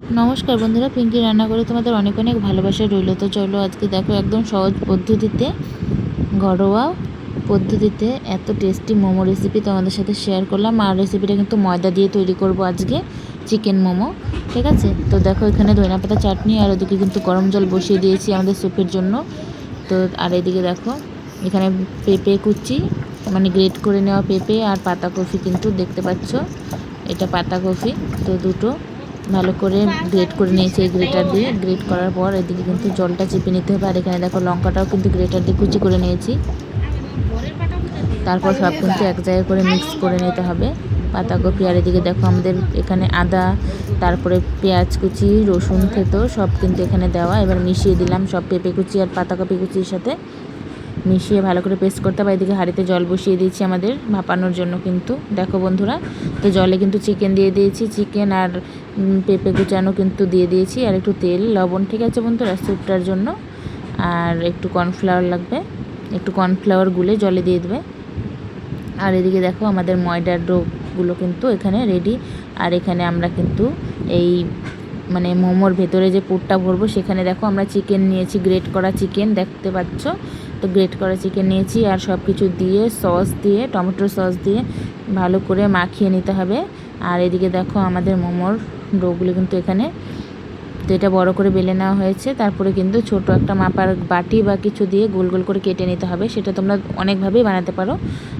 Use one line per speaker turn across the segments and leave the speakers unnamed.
নমস্কার বন্ধুরা, পিঙ্কি রান্না করে তোমাদের অনেক অনেক ভালোবাসা রইল। তো চলো আজকে দেখো একদম সহজ পদ্ধতিতে, ঘরোয়া পদ্ধতিতে এত টেস্টি মোমো রেসিপি তোমাদের সাথে শেয়ার করলাম। আর রেসিপিটা কিন্তু ময়দা দিয়ে তৈরি করব আজকে চিকেন মোমো, ঠিক আছে? তো দেখো এখানে ধনিয়া পাতা চাটনি আর ওদিকে কিন্তু গরম জল বসিয়ে দিয়েছি আমাদের স্যুপের জন্য। তো আর এদিকে দেখো, এখানে পেঁপে কুচি মানে গ্রেট করে নেওয়া পেঁপে আর পাতা কফি কিন্তু দেখতে পাচ্ছ, এটা পাতা কফি। তো দুটো ভালো করে গ্রেট করে নিয়েছি এই গ্রেটার দিয়ে। গ্রেট করার পর এদিকে কিন্তু জলটা চেপে নিতে হবে। আর এখানে দেখো লঙ্কাটাও কিন্তু গ্রেটার দিয়ে কুচি করে নিয়েছি। তারপর সব কিন্তু এক জায়গায় করে মিক্স করে নিতে হবে। পাতাকপি আর এদিকে দেখো আমাদের এখানে আদা, তারপরে পেঁয়াজ কুচি, রসুন, থেতো সব কিন্তু এখানে দেওয়া। এবার মিশিয়ে দিলাম সব পেঁপে কুচি আর পাতাকপি কুচির সাথে। মিশিয়ে ভালো করে পেস্ট করতে হবে। এদিকে হাঁড়িতে জল বসিয়ে দিয়েছি আমাদের ভাপানোর জন্য কিন্তু। দেখো বন্ধুরা, তো জলে কিন্তু চিকেন দিয়ে দিয়েছি। চিকেন আর পেঁপে কুচানো কিন্তু দিয়ে দিয়েছি, আর একটু তেল, লবণ, ঠিক আছে বন্ধুরা, স্যুপটার জন্য। আর একটু কর্নফ্লাওয়ার লাগবে, একটু কর্নফ্লাওয়ার গুলে জলে দিয়ে দেবে। আর এদিকে দেখো, আমাদের ময়দার ডোগুলো কিন্তু এখানে রেডি আর এখানে আমরা কিন্তু এই মানে মোমোর ভেতরে যে পুরটা ভরবো, সেখানে দেখো আমরা চিকেন নিয়েছি গ্রেট করা চিকেন দেখতে পাচ্ছ? তো গ্রেট করা চিকেন নিয়েছি, আর সব কিছু দিয়ে সস দিয়ে টমেটো সস দিয়ে ভালো করে মাখিয়ে নিতে হবে। আর এদিকে দেখো আমাদের মোমোর ডোগুলো কিন্তু এখানে তো এটা বড় করে বেলে নেওয়া হয়েছে। তারপরে কিন্তু ছোট একটা মাপার বাটি বা কিছু দিয়ে গোল গোল করে কেটে নিতে হবে। সেটা তোমরা অনেকভাবেই বানাতে পারো।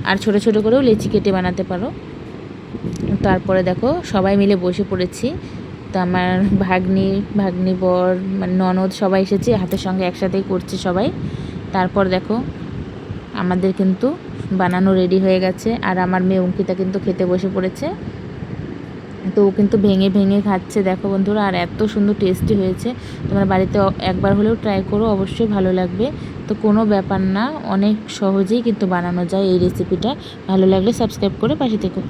আর ছোট ছোট করেও লেচি কেটে বানাতে পারো। তারপরে দেখো, সবাই মিলে বসে পড়েছি। তো আমার ভাগ্নি ভাগ্নি বর মানে ননদ সবাই এসেছে, হাতের সঙ্গে একসাথেই করছে সবাই। তারপর দেখো, আমাদের কিন্তু বানানো রেডি হয়ে গেছে। আর আমার মেয়ে অঙ্কিতা কিন্তু খেতে বসে পড়েছে। তো ও কিন্তু ভেঙে ভেঙে খাচ্ছে, দেখো বন্ধুরা, আর এত সুন্দর টেস্টি হয়েছে। তোমার বাড়িতে একবার হলেও ট্রাই করো, অবশ্যই ভালো লাগবে। তো কোনো ব্যাপার না, অনেক সহজেই কিন্তু বানানো যায় এই রেসিপিটা ভালো লাগলে সাবস্ক্রাইব করে পাশে থেকো।